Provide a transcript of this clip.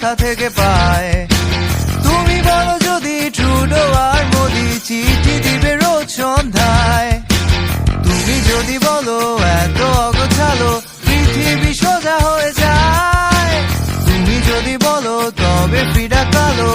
কোথা থেকে পায়। তুমি বলো যদি ট্রুডো আর মোদি চিঠি দিবে রোজ সন্ধ্যায়। তুমি যদি বলো এত অগোছালো পৃথিবী সোজা হয়ে যায়। তুমি যদি বলো তবে ফিরা কালো